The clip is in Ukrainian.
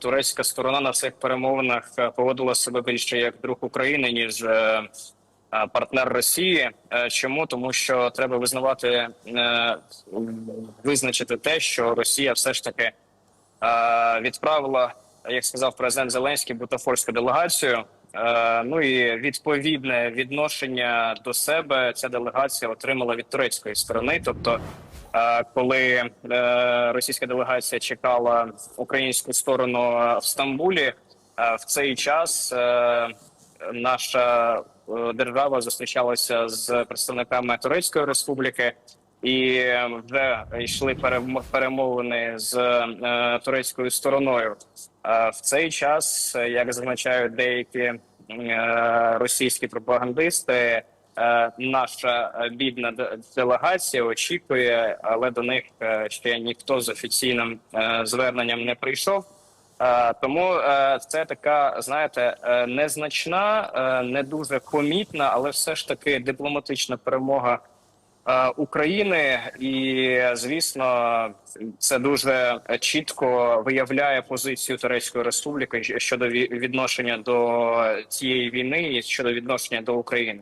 турецька сторона на цих перемовинах е, поводила себе більше як друг України ніж е, е, партнер Росії. Чому тому, що треба визнавати визначити те, що Росія все ж таки відправила, як сказав президент Зеленський, бутафорську делегацію. Е, Ну і відповідне відношення до себе ця делегація отримала від турецької сторони. Тобто, е, коли е, російська делегація чекала українську сторону в Стамбулі, в цей час наша держава зустрічалася з представниками Турецької республіки. І вже йшли перем- перемовини з е, турецькою стороною. В цей час, е, як зазначають деякі е, російські пропагандисти, наша бідна делегація очікує, але до них ще ніхто з офіційним зверненням не прийшов. Тому це така, знаєте, незначна, не дуже помітна, але все ж таки дипломатична перемога України, і звісно, це дуже чітко виявляє позицію Турецької республіки щодо ві- відношення до цієї війни і щодо відношення до України.